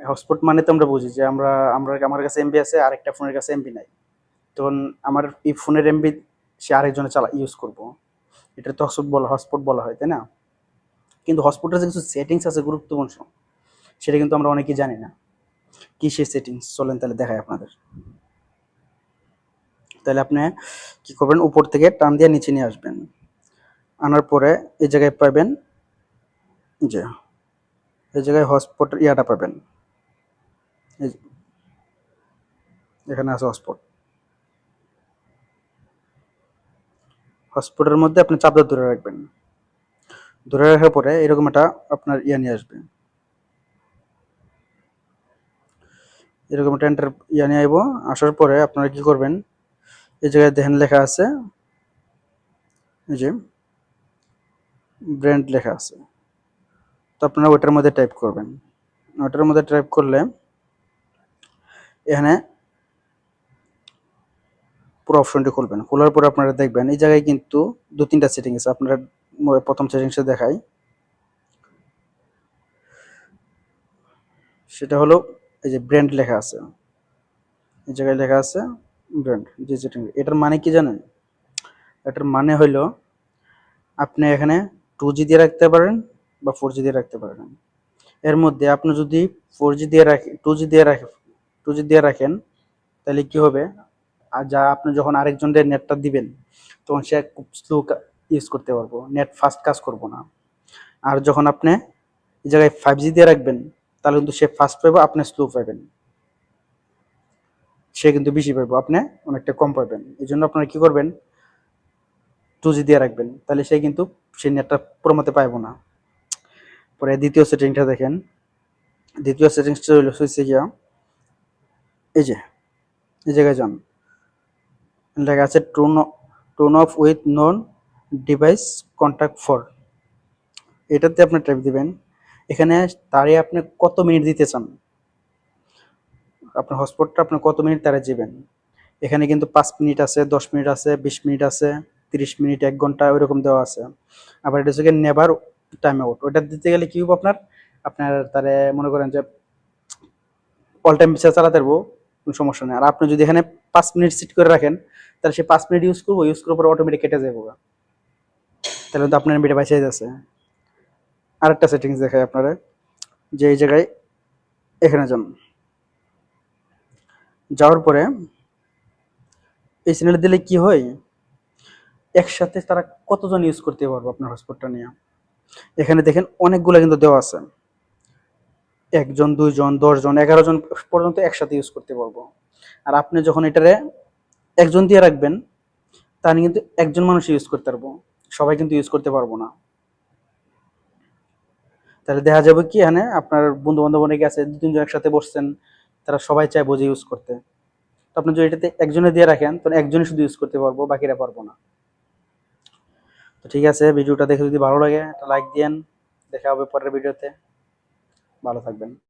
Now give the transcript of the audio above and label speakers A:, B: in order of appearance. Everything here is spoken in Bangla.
A: হটস্পট মানে তো আমরা বুঝি যে আমরা আমরা, আমার কাছে এমবি আছে, আরেকটা ফোনের কাছে এমবি নাই। তখন আমার এই ফোনের এমবি সে আরেকজনে চালা ইউজ করব। এটা তো হটস্পট বলা হটস্পট বলা হয়, তাই না? কিন্তু হটস্পটের যে কিছু সেটিংস আছে গুরুত্বপূর্ণ, সেটা কিন্তু আমরা অনেকেই জানি না। কি সে সেটিংস চলেন তাহলে দেখাই আপনাদের। তাহলে আপনি কি করবেন? উপর থেকে টান দিয়ে নিচে নিয়ে আসবেন। আনার পরে এই জায়গায় পাবেন যে, এই জায়গায় হটস্পট ইয়াটা পাবেন। এখানে আছে হটস্পট। হটস্পটের মধ্যে আপনি চাপ দিয়ে ধরে রাখবেন। ধরে রাখার পরে এরকম একটা আপনার ইয়া নিয়ে আসবে। এরকম একটা এন্টার ইয়া নিয়ে আইব। আসার পরে আপনারা কি করবেন? এই জায়গায় দেখেন লেখা আছে। এই যে ব্র্যান্ড লেখা আছে। তো আপনারা ওটার মধ্যে টাইপ করবেন। ওটার মধ্যে টাইপ করলে এখানে পুরো অপশনটি খুলবেন। খোলার পরে আপনারা দেখবেন, এই জায়গায় কিন্তু দু, তিনটা সেটিং আছে। আপনারা প্রথম সেটিংসে দেখাই। সেটা হলো এই যে ব্র্যান্ড লেখা আছে। এই জায়গায় লেখা আছে ব্র্যান্ড যে সেটিং এটার মানে কি জানেন? এটার মানে হইল আপনি এখানে টু জি দিয়ে রাখতে পারেন বা ফোর জি দিয়ে রাখতে পারেন। এর মধ্যে আপনি যদি ফোর জি দিয়ে রাখেন টু জি দিয়ে রাখেন টু জি দিয়ে রাখেন, তাহলে কি হবে? আর যা আপনি যখন আরেকজনের নেটটা দিবেন, তখন সে খুব স্লো ইউজ করতে পারব। নেট ফাস্ট কাজ করব না। আর যখন আপনি এই জায়গায় ফাইভ জি দিয়ে রাখবেন, তাহলে কিন্তু সে ফাস্ট পাইবো, আপনি স্লো পাবেন সে কিন্তু বেশি পাইবো, আপনি অনেকটা কম পাবেন এই জন্য আপনারা কী করবেন? টু জি দিয়ে রাখবেন, তাহলে সে কিন্তু সেই নেটটা প্রমাতে পাইবো না। পরে দ্বিতীয় সেটিংটা দেখেন। দ্বিতীয় সেটিংসটা হলো হচ্ছে গিয়া এই যে, এই জায়গায় যান। লেখা আছে tone tone off with non device contact for এটাতে আপনি ট্যাপ দিবেন। এখানে তারে আপনি কত মিনিট দিতে চান? আপনার হটস্পটটা আপনি কত মিনিট তারে দিবেন? এখানে কিন্তু পাঁচ মিনিট আছে, দশ মিনিট আছে, বিশ মিনিট আছে, তিরিশ মিনিট এক ঘণ্টা ওইরকম দেওয়া আছে। আবার এটা হচ্ছে নেভার টাইম আউট ওটা দিতে গেলে কি হবে আপনার? আপনার তারে মনে করেন যে অল টাইম বিচার চালাতে পারব। কোনো সমস্যা নেই। আর আপনি যদি এখানে পাঁচ মিনিট সেট করে রাখেন, তাহলে সে পাঁচ মিনিট ইউজ করব ইউজ করার পর অটোমেটিক কেটে যাব তাহলে তো আপনার এমবিটা বাঁচিয়ে যাচ্ছে। আরেকটা সেটিংস দেখায় আপনারা। যে এই জায়গায় এখানে যান। যাওয়ার পরে এই চ্যানেলে দিলে কি হয়? একসাথে তারা কতজন ইউজ করতে পারব আপনার হটস্পটটা নিয়ে? এখানে দেখেন অনেকগুলো কিন্তু দেওয়া আছে। একজন, দুইজন, দশজন এগারো জন পর্যন্ত একসাথে ইউজ করতে পারব। আর আপনি যখন এটারে একজন দিয়ে রাখবেন, তাহলে কিন্তু একজন মানুষ ইউজ করতে পারব। সবাই কিন্তু ইউজ করতে পারব না। তাহলে দেখা যাবে কি, এখানে আপনার বন্ধু বান্ধব অনেকে আছে, দু তিনজন একসাথে বসছেন, তারা সবাই চায় বোঝে ইউজ করতে। তো আপনি যদি এটাতে একজনে দিয়ে রাখেন, তাহলে একজনই শুধু ইউজ করতে পারব, বাকিরা পারব না। তো ঠিক আছে, ভিডিওটা দেখে যদি ভালো লাগে, একটা লাইক দিয়েন। দেখা হবে পরের ভিডিওতে। ভালো থাকবেন।